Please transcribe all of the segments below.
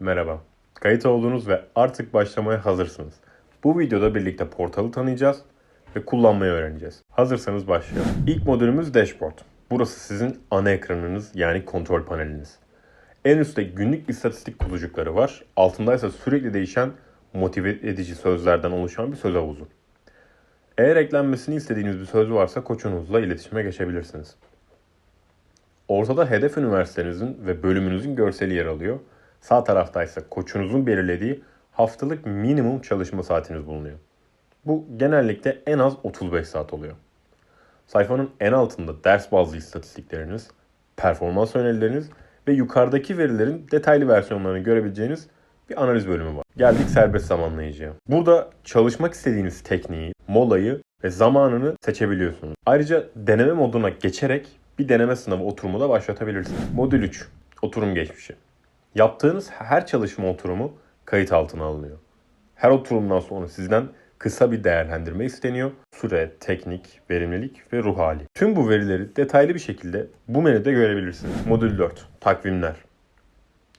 Merhaba. Kayıt oldunuz ve artık başlamaya hazırsınız. Bu videoda birlikte portalı tanıyacağız ve kullanmayı öğreneceğiz. Hazırsanız başlayalım. İlk modülümüz Dashboard. Burası sizin ana ekranınız yani kontrol paneliniz. En üstte günlük istatistik kutucukları var. Altında ise sürekli değişen motive edici sözlerden oluşan bir söz havuzu. Eğer eklenmesini istediğiniz bir söz varsa koçunuzla iletişime geçebilirsiniz. Ortada hedef üniversitenizin ve bölümünüzün görseli yer alıyor. Sağ tarafta ise koçunuzun belirlediği haftalık minimum çalışma saatiniz bulunuyor. Bu genellikle en az 35 saat oluyor. Sayfanın en altında ders bazlı istatistikleriniz, performans önerileriniz ve yukarıdaki verilerin detaylı versiyonlarını görebileceğiniz bir analiz bölümü var. Geldik serbest zamanlayıcıya. Burada çalışmak istediğiniz tekniği, molayı ve zamanını seçebiliyorsunuz. Ayrıca deneme moduna geçerek bir deneme sınavı oturumu da başlatabilirsiniz. Modül 3. Oturum geçmişi. Yaptığınız her çalışma oturumu kayıt altına alınıyor. Her oturumdan sonra sizden kısa bir değerlendirme isteniyor. Süre, teknik, verimlilik ve ruh hali. Tüm bu verileri detaylı bir şekilde bu menüde görebilirsiniz. Modül 4. Takvimler.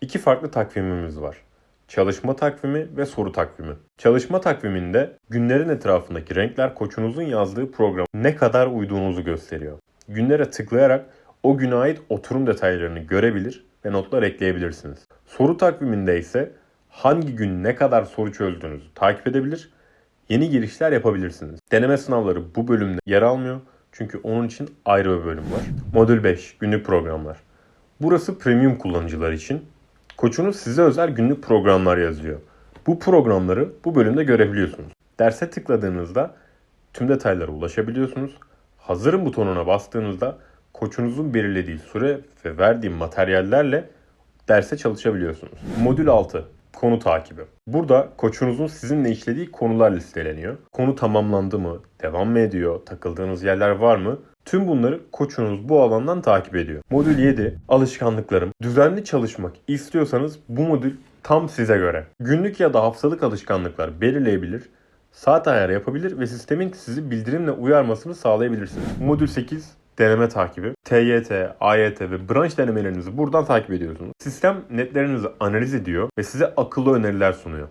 İki farklı takvimimiz var. Çalışma takvimi ve soru takvimi. Çalışma takviminde günlerin etrafındaki renkler koçunuzun yazdığı program ne kadar uyduğunuzu gösteriyor. Günlere tıklayarak o güne ait oturum detaylarını görebilir ve notlar ekleyebilirsiniz. Soru takviminde ise hangi gün ne kadar soru çözdüğünüzü takip edebilir, yeni girişler yapabilirsiniz. Deneme sınavları bu bölümde yer almıyor çünkü onun için ayrı bir bölüm var. Modül 5 günlük programlar. Burası premium kullanıcılar için. Koçunuz size özel günlük programlar yazıyor. Bu programları bu bölümde görebiliyorsunuz. Derse tıkladığınızda tüm detaylara ulaşabiliyorsunuz. Hazırım butonuna bastığınızda koçunuzun belirlediği süre ve verdiği materyallerle derse çalışabiliyorsunuz. Modül 6 Konu takibi. Burada koçunuzun sizinle işlediği konular listeleniyor. Konu tamamlandı mı? Devam mı ediyor? Takıldığınız yerler var mı? Tüm bunları koçunuz bu alandan takip ediyor. Modül 7 alışkanlıklarım. Düzenli çalışmak istiyorsanız bu modül tam size göre. Günlük ya da haftalık alışkanlıklar belirleyebilir, saat ayarı yapabilir ve sistemin sizi bildirimle uyarmasını sağlayabilirsiniz. Modül 8 deneme takibi. TYT, AYT ve branş denemelerinizi buradan takip ediyorsunuz. Sistem netlerinizi analiz ediyor ve size akıllı öneriler sunuyor.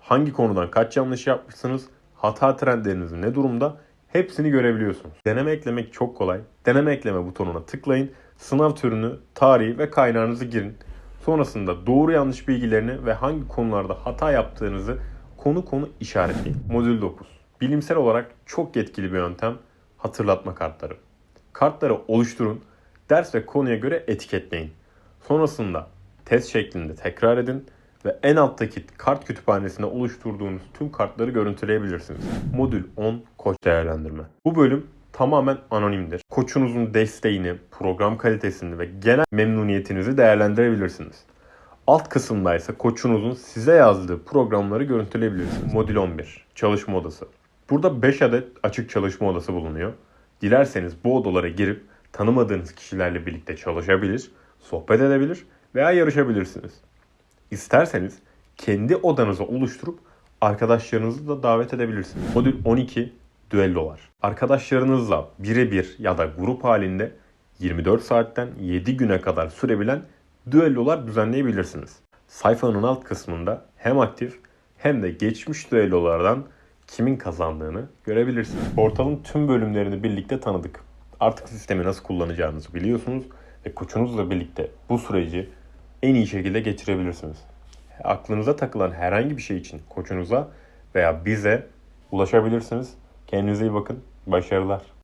Hangi konudan kaç yanlış yapmışsınız, hata trendleriniz ne durumda hepsini görebiliyorsunuz. Deneme eklemek çok kolay. Deneme ekleme butonuna tıklayın. Sınav türünü, tarihi ve kaynağınızı girin. Sonrasında doğru yanlış bilgilerini ve hangi konularda hata yaptığınızı konu konu işaretleyin. Modül 9. Bilimsel olarak çok etkili bir yöntem hatırlatma kartları. Kartları oluşturun, ders ve konuya göre etiketleyin. Sonrasında test şeklinde tekrar edin ve en alttaki kart kütüphanesine oluşturduğunuz tüm kartları görüntüleyebilirsiniz. Modül 10 Koç Değerlendirme. Bu bölüm tamamen anonimdir. Koçunuzun desteğini, program kalitesini ve genel memnuniyetinizi değerlendirebilirsiniz. Alt kısımda ise koçunuzun size yazdığı programları görüntüleyebilirsiniz. Modül 11 Çalışma Odası. Burada 5 adet açık çalışma odası bulunuyor. Dilerseniz bu odalara girip tanımadığınız kişilerle birlikte çalışabilir, sohbet edebilir veya yarışabilirsiniz. İsterseniz kendi odanızı oluşturup arkadaşlarınızı da davet edebilirsiniz. Modül 12 düellolar. Arkadaşlarınızla birebir ya da grup halinde 24 saatten 7 güne kadar sürebilen düellolar düzenleyebilirsiniz. Sayfanın alt kısmında hem aktif hem de geçmiş düellolardan kimin kazandığını görebilirsiniz. Portalın tüm bölümlerini birlikte tanıdık. Artık sistemi nasıl kullanacağınızı biliyorsunuz ve koçunuzla birlikte bu süreci en iyi şekilde geçirebilirsiniz. Aklınıza takılan herhangi bir şey için koçunuza veya bize ulaşabilirsiniz. Kendinize iyi bakın. Başarılar.